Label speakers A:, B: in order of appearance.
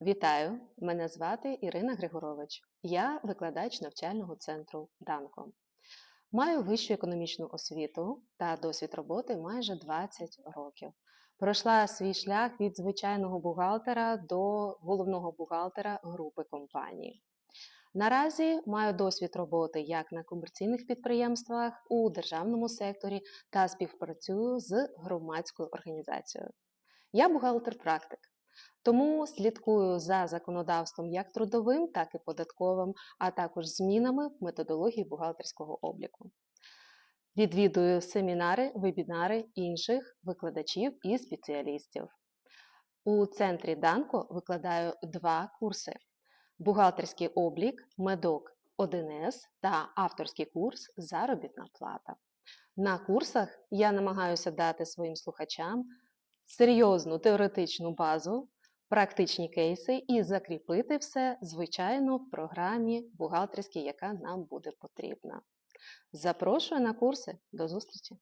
A: Вітаю! Мене звати Ірина Григорович. Я викладач навчального центру Данко. Маю вищу економічну освіту та досвід роботи майже 20 років. Пройшла свій шлях від звичайного бухгалтера до головного бухгалтера групи компаній. Наразі маю досвід роботи як на комерційних підприємствах у державному секторі та співпрацюю з громадською організацією. Я бухгалтер-практик. Тому слідкую за законодавством як трудовим, так і податковим, а також змінами в методології бухгалтерського обліку. Відвідую семінари, вебінари інших викладачів і спеціалістів. У центрі Данко викладаю два курси: бухгалтерський облік, медок 1С та авторський курс Заробітна плата. На курсах я намагаюся дати своїм слухачам серйозну теоретичну базу, практичні кейси і закріпити все, звичайно, в програмі бухгалтерській, яка нам буде потрібна. Запрошую на курси. До зустрічі!